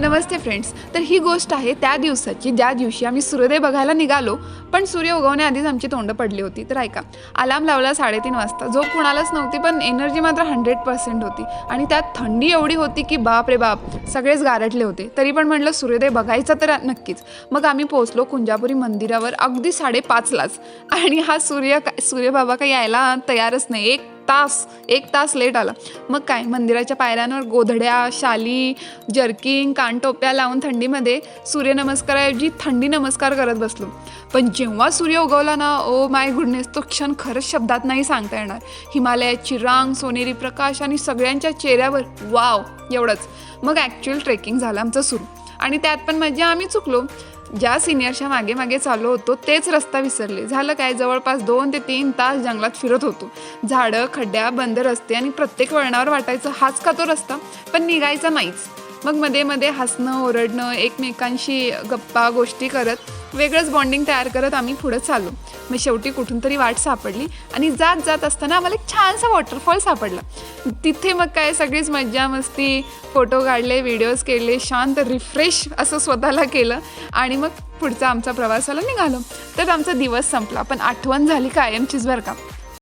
नमस्ते friends तर ही गोष्ट आहे त्या दिवसाची ज्या दिवशी आम्ही सूर्योदय बघायला निघालो पण सूर्य उगवण्याआधीच आमची तोंड पडली होती. तर ऐका अलार्म लावला साडेतीन वाजता. झोप कुणालाच नव्हती पण एनर्जी मात्र हंड्रेड पर्सेंट होती. आणि त्यात थंडी एवढी होती की बाप रे बाप सगळेच गारटले होते. तरी पण म्हटलं सूर्योदय बघायचा तर नक्कीच. मग आम्ही पोहोचलो कुंजापुरी मंदिरावर अगदी साडेपाचलाच. आणि हा सूर्य सूर्यबाबा काही यायला तयारच नाही. एक तास एक तास लेट आला. मग काय मंदिराच्या पायऱ्यांवर गोधड्या शाली जर्किंग कानटोप्या लावून थंडीमध्ये सूर्यनमस्काराऐवजी थंडी नमस्कार करत बसलो. पण जेव्हा सूर्य उगवला ना ओ माय गुडनेस तो क्षण खरंच शब्दात नाही सांगता येणार. हिमालयाची रांग सोनेरी प्रकाश आणि सगळ्यांच्या चेहऱ्यावर वाव एवढंच. मग ॲक्च्युअल ट्रेकिंग झालं आमचं सुरू. आणि त्यात पण मजा आम्ही चुकलो. ज्या सिनियरच्या मागे मागे चाललो होतो तेच रस्ता विसरले. झालं काय? जवळपास दोन ते तीन तास जंगलात फिरत होतो. झाडं खड्ड्या बंद रस्ते आणि प्रत्येक वळणावर वाटायचं हाच का तो रस्ता? पण निघायचा नाहीच. मग मध्ये मध्ये हसणं ओरडणं एकमेकांशी गप्पा गोष्टी करत वेगळंच बॉन्डिंग तयार करत आम्ही पुढं चाललो. मग शेवटी कुठून तरी वाट सापडली आणि जात जात असताना आम्हाला एक छानसा वॉटरफॉल सापडला. तिथे मग काय सगळीच मज्जा मस्ती फोटो काढले व्हिडिओज केले शांत रिफ्रेश असं स्वतःला केलं आणि मग पुढचा आमचा प्रवासाला निघालो. तर आमचा दिवस संपला. पण आठवण झाली कायमचीच बरं का.